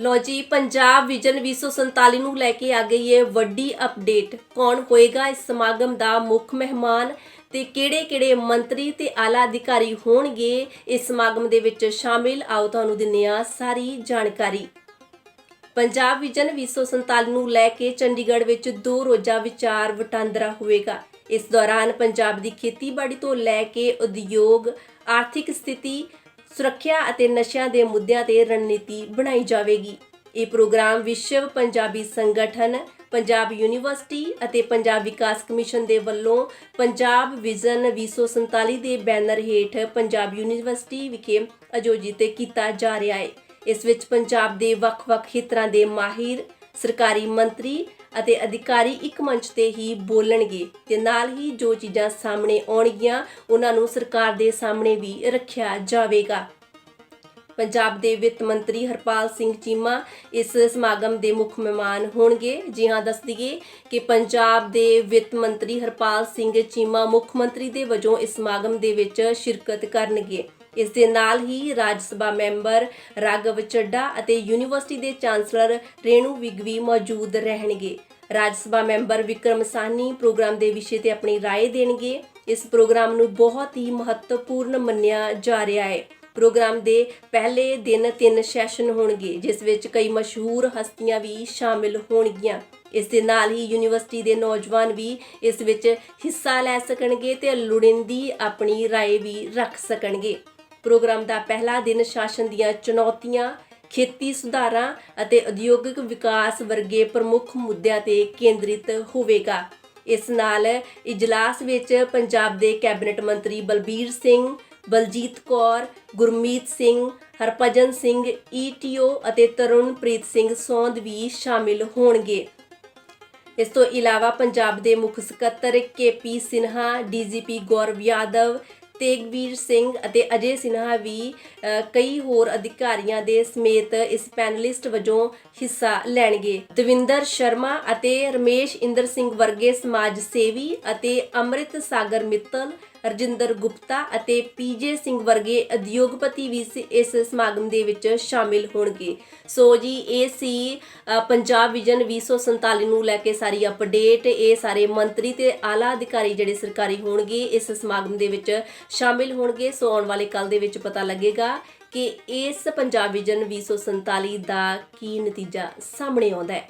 ਲੋ ਜੀ, ਪੰਜਾਬ ਵਿਜਨ 2047 ਨੂੰ ਲੈ ਕੇ ਆ ਗਈ ਹੈ ਵੱਡੀ ਅਪਡੇਟ। ਕੌਣ ਹੋਏਗਾ? ਇਸ ਸਮਾਗਮ ਦਾ ਮੁੱਖ ਮਹਿਮਾਨ ਤੇ ਕਿਹੜੇ-ਕਿਹੜੇ ਮੰਤਰੀ ਤੇ ਆਲਾ ਅਧਿਕਾਰੀ ਹੋਣਗੇ? ਇਸ ਸਮਾਗਮ ਦੇ ਵਿੱਚ ਸ਼ਾਮਿਲ ਆਓ, ਤੁਹਾਨੂੰ ਦਿੰਨੇ ਆ ਸਾਰੀ ਜਾਣਕਾਰੀ। ਪੰਜਾਬ ਵਿਜਨ 2047 ਨੂੰ ਲੈ ਕੇ ਚੰਡੀਗੜ੍ਹ ਵਿੱਚ ਦੋ ਰੋਜ਼ਾ ਵਿਚਾਰ ਵਟਾਂਦਰਾ ਹੋਵੇਗਾ। ਇਸ ਦੌਰਾਨ ਪੰਜਾਬ ਦੀ ਖੇਤੀਬਾੜੀ ਤੋਂ ਲੈ ਕੇ ਉਦਯੋਗ, ਆਰਥਿਕ ਸਥਿਤੀ ਸੁਰੱਖਿਆ ਅਤੇ ਨਸ਼ਿਆਂ ਦੇ ਮੁੱਦਿਆਂ ਤੇ ਰਣਨੀਤੀ ਬਣਾਈ ਜਾਵੇਗੀ। ਇਹ ਪ੍ਰੋਗਰਾਮ ਵਿਸ਼ਵ ਪੰਜਾਬੀ ਸੰਗਠਨ, ਪੰਜਾਬ ਯੂਨੀਵਰਸਿਟੀ ਅਤੇ ਪੰਜਾਬ ਵਿਕਾਸ ਕਮਿਸ਼ਨ ਦੇ ਵੱਲੋਂ ਪੰਜਾਬ ਵਿਜ਼ਨ 2047 ਦੇ ਬੈਨਰ ਹੇਠ ਪੰਜਾਬ ਯੂਨੀਵਰਸਿਟੀ ਵਿਖੇ ਆਯੋਜਿਤ ਕੀਤਾ ਜਾ ਰਿਹਾ ਹੈ। ਇਸ ਵਿੱਚ ਪੰਜਾਬ ਦੇ ਵੱਖ-ਵੱਖ ਖੇਤਰਾਂ ਦੇ ਮਾਹਿਰ, ਸਰਕਾਰੀ ਮੰਤਰੀ ਅਤੇ ਅਧਿਕਾਰੀ ਇੱਕ ਮੰਚ ਤੇ ਹੀ ਬੋਲਣਗੇ ਤੇ ਨਾਲ ਹੀ ਜੋ ਚੀਜ਼ਾਂ ਸਾਹਮਣੇ ਆਉਣਗੀਆਂ, ਉਹਨਾਂ ਨੂੰ ਸਰਕਾਰ ਦੇ ਸਾਹਮਣੇ ਵੀ ਰੱਖਿਆ ਜਾਵੇਗਾ। ਪੰਜਾਬ ਦੇ ਵਿੱਤ ਮੰਤਰੀ ਹਰਪਾਲ ਸਿੰਘ ਚੀਮਾ ਇਸ ਸਮਾਗਮ ਦੇ ਮੁੱਖ ਮਹਿਮਾਨ ਹੋਣਗੇ। ਜੀ ਹਾਂ, ਦੱਸ ਦਈਏ ਕਿ ਪੰਜਾਬ ਦੇ ਵਿੱਤ ਮੰਤਰੀ ਹਰਪਾਲ ਸਿੰਘ ਚੀਮਾ ਮੁੱਖ ਮੰਤਰੀ ਦੇ ਵਜੋਂ ਇਸ ਸਮਾਗਮ ਦੇ ਵਿੱਚ ਸ਼ਿਰਕਤ ਕਰਨਗੇ। ਇਸ ਦੇ ਨਾਲ ਹੀ ਰਾਜ ਸਭਾ ਮੈਂਬਰ ਰਾਘਵ ਚੱਡਾ ਅਤੇ ਯੂਨੀਵਰਸਿਟੀ ਦੇ ਚਾਂਸਲਰ ਰੇਣੂ ਵਿਗ ਵੀ ਮੌਜੂਦ ਰਹਿਣਗੇ ਰਾਜ ਸਭਾ ਮੈਂਬਰ ਵਿਕਰਮ ਸਾਹਨੀ ਪ੍ਰੋਗਰਾਮ ਦੇ ਵਿਸ਼ੇ ਤੇ ਆਪਣੀ رائے ਦੇਣਗੇ ਇਸ ਪ੍ਰੋਗਰਾਮ ਨੂੰ ਬਹੁਤ ਹੀ ਮਹੱਤਵਪੂਰਨ ਮੰਨਿਆ ਜਾ ਰਿਹਾ ਹੈ ਪ੍ਰੋਗਰਾਮ ਦੇ ਪਹਿਲੇ ਦਿਨ ਤਿੰਨ ਸੈਸ਼ਨ ਹੋਣਗੇ ਜਿਸ ਵਿੱਚ ਕਈ ਮਸ਼ਹੂਰ ਹਸਤੀਆਂ ਵੀ ਸ਼ਾਮਿਲ ਹੋਣਗੀਆਂ ਇਸ ਦੇ ਨਾਲ ਹੀ ਯੂਨੀਵਰਸਿਟੀ ਦੇ ਨੌਜਵਾਨ ਵੀ ਇਸ ਵਿੱਚ ਹਿੱਸਾ ਲੈ ਸਕਣਗੇ ਤੇ ਲੋੜੀਂਦੀ ਆਪਣੀ رائے ਵੀ ਰੱਖ ਸਕਣਗੇ ਪ੍ਰੋਗਰਾਮ ਦਾ ਪਹਿਲਾ ਦਿਨ ਸ਼ਾਸਨ ਦੀਆਂ ਚੁਣੌਤੀਆਂ, ਖੇਤੀ ਸੁਧਾਰਾਂ ਅਤੇ ਉਦਯੋਗਿਕ ਵਿਕਾਸ ਵਰਗੇ ਪ੍ਰਮੁੱਖ ਮੁੱਦਿਆਂ ਤੇ ਕੇਂਦਰਿਤ ਹੋਵੇਗਾ। ਇਸ ਨਾਲ ਇਜਲਾਸ ਵਿੱਚ ਪੰਜਾਬ ਦੇ ਕੈਬਨਿਟ ਮੰਤਰੀ ਬਲਬੀਰ ਸਿੰਘ, ਬਲਜੀਤ ਕੌਰ, ਗੁਰਮੀਤ ਸਿੰਘ, ਹਰਭਜਨ ਸਿੰਘ ਈਟੀਓ ਅਤੇ ਤਰੁਣਪ੍ਰੀਤ ਸਿੰਘ ਸੌਂਦ ਵੀ ਸ਼ਾਮਿਲ ਹੋਣਗੇ। ਇਸ ਤੋਂ ਇਲਾਵਾ ਪੰਜਾਬ ਦੇ ਮੁੱਖ ਸਕੱਤਰ ਕੇਪੀ ਸਿਨਹਾ ਡੀਜੀਪੀ ਗੌਰਵ ਯਾਦਵ ਤੇਗਵੀਰ ਸਿੰਘ ਅਤੇ ਅਜੇ ਸਿਨਹਾ ਵੀ ਅ, ਕਈ ਹੋਰ ਅਧਿਕਾਰੀਆਂ ਦੇ ਸਮੇਤ ਇਸ ਪੈਨਲਿਸਟ ਵਜੋਂ ਹਿੱਸਾ ਲੈਣਗੇ। ਦਵਿੰਦਰ ਸ਼ਰਮਾ ਅਤੇ ਰਮੇਸ਼ ਇੰਦਰ ਸਿੰਘ ਵਰਗੇ ਸਮਾਜ ਸੇਵੀ ਅਤੇ ਅੰਮ੍ਰਿਤ ਸਾਗਰ ਮਿੱਤਲ ਰਜਿੰਦਰ ਗੁਪਤਾ ਅਤੇ ਪੀਜੇ ਸਿੰਘ ਵਰਗੇ ਉਦਯੋਗਪਤੀ ਵੀ ਇਸ- ਇਸ ਸਮਾਗਮ ਦੇ ਵਿੱਚ ਸ਼ਾਮਿਲ ਹੋਣਗੇ। ਸੋ ਜੀ, ਇਹ ਸੀ ਪੰਜਾਬ ਵਿਜਨ 2047 ਨੂੰ ਲੈ ਕੇ ਸਾਰੀ ਅਪਡੇਟ। ਇਹ ਸਾਰੇ ਮੰਤਰੀ ਤੇ ਆਲਾ ਅਧਿਕਾਰੀ ਜਿਹੜੇ ਸਰਕਾਰੀ ਹੋਣਗੇ, ਇਸ ਸਮਾਗਮ ਦੇ ਵਿੱਚ ਸ਼ਾਮਿਲ ਹੋਣਗੇ। ਸੋ ਆਉਣ ਵਾਲੇ ਕੱਲ ਦੇ ਵਿੱਚ ਪਤਾ ਲੱਗੇਗਾ ਕਿ ਇਸ ਪੰਜਾਬ ਵਿਜਨ 2047 ਦਾ ਕੀ ਨਤੀਜਾ ਸਾਹਮਣੇ ਆਉਂਦਾ ਹੈ।